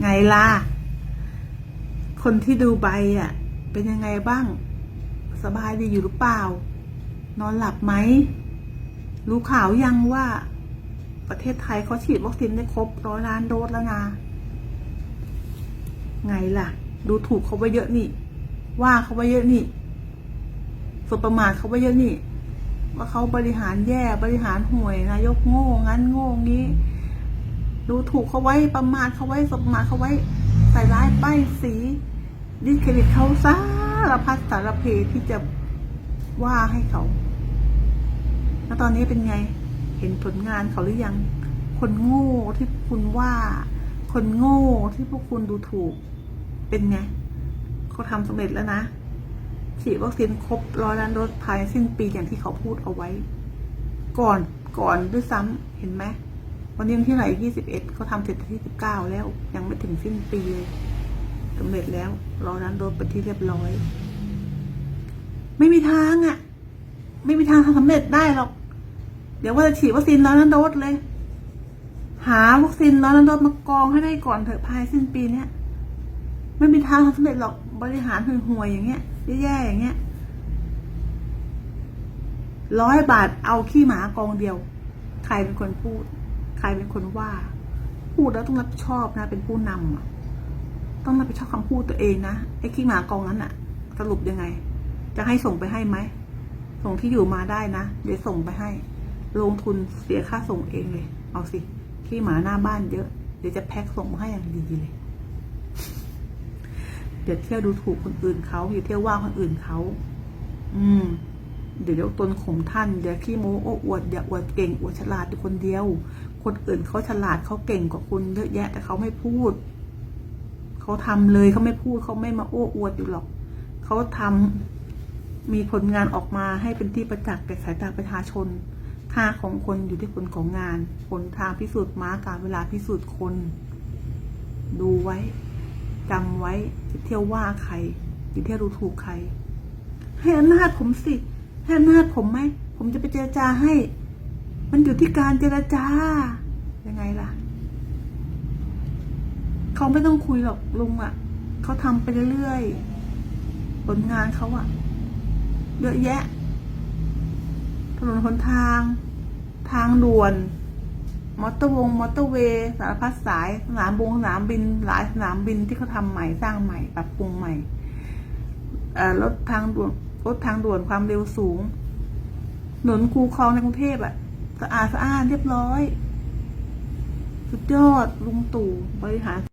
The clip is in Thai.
ไงล่ะ คนที่ดูใบอะ เป็นยังไงบ้าง สบายดีอยู่หรือเปล่า นอนหลับไหม รู้ข่าวยังว่า ประเทศไทยเขาฉีดวัคซีนได้ครบร้อยล้านโดสแล้วนะ ไงล่ะ ดูถูกเขาไว้เยอะนี่ ว่าเขาไว้เยอะนี่สบประมาทเขาไว้เยอะนี่ ว่าเขาบริหารแย่บริหารห่วยนายกโง่งั้นโง่งี้ ดูถูกเขาไว้ประมาทเขาไว้สบประมาเขาไว้ใส่ร้ายป้ายสี ดิสเครดิตเขาสารพัดสารเพที่จะว่าให้เขา แล้วตอนนี้เป็นไง เห็นผลงานเขาหรือยัง คนโง่ที่คุณว่า คนโง่ที่พวกคุณดูถูก เป็นไงเขาทำสำเร็จแล้วนะฉีดวัคซีนครบร้อยล้านโดสภายสิ้นปีอย่างที่เขาพูดเอาไว้ ก่อนก่อนด้วยซ้ำเห็นไหม วันนี้วันที่ไหนยี่สิบเอ็ดเขาทำเสร็จที่สิบเก้าแล้ว ยังไม่ถึงสิ้นปีเลยสำเร็จแล้วร้อยล้านโดสเป็นที่เรียบร้อย ไม่มีทางอะ่ะ ไม่มีทางทำสำเร็จได้หรอก เดี๋ยวว่าจะฉีดวัคซีนร้อยล้นโดสเลย หาวัคซีนร้อยล้นโดสมากองให้ได้ก่อนเถอะภายสิ้นปีเนี้ยไม่มีทางทำสำเร็จหรอกบริหารห่วยๆอย่างเงี้ยแย่ๆอย่างเงี้ยร้อยบาทเอาขี้หมากองเดียว ใครเป็นคนพูด ใครเป็นคนว่า พูดแล้วต้องรับผิดชอบนะ เป็นผู้นำอะต้องรับผิดชอบคำพูดตัวเองนะไอ้ขี้หมากองนั้นอะสรุปยังไง จะให้ส่งไปให้ไหมส่งที่อยู่มาได้นะเดี๋ยวส่งไปให้ ลงทุนเสียค่าส่งเองเลย เอาสิขี้หมาหน้าบ้านเยอะเดี๋ยวจะแพ็คส่งมาให้อย่างดีเลยเดี๋ยวเที่ยวดูถูกคนอื่นเขาอย่าเที่ยวว่าคนอื่นเขา อืม เดี๋ยวยกตนข่มท่าน เดี๋ยวขี้โม้โอ้อวดอย่าอวดเก่งอวดฉลาดอยู่คนเดียว คนอื่นเขาฉลาดเขาเก่งกว่าคุณเยอะแยะ แต่เขาไม่พูด เขาทำเลยเขาไม่พูดเขาไม่มาโอ้อวดอยู่หรอก เขาทำมีผลงานออกมาให้เป็นที่ประจักษ์แก่สายตาประชาชน ค่าของคนอยู่ที่ผลของงาน ผลทางพิสูจน์ม้าการเวลาพิสูจน์คน ดูไว้จำไว้เที่ยวว่าใครจะเที่ยวดูถูกใคร ให้อำนาจผมสิ ให้อำนาจผมไหม ผมจะไปเจรจาให้ มันอยู่ที่การเจรจา ยังไงล่ะ เขาไม่ต้องคุยหรอกลุงอะ่ะ เขาทำไปเรื่อยๆ ผลงานเขาอะ่ะ เยอะแยะ ถนนหนทาง ทางด่วน มอเตอร์วง มอเตอร์เวย์ สารพัดสาย สนามบงสนามบิน หลายสนามบินที่เขาทำใหม่ สร้างใหม่ ปรับปรุงใหม่รถทางด่วน รถทางด่วนความเร็วสูงถนนคูคลองในกรุงเทพอะสะอาดสะอ้านเรียบร้อย สุดยอดลุงตู่บริหาร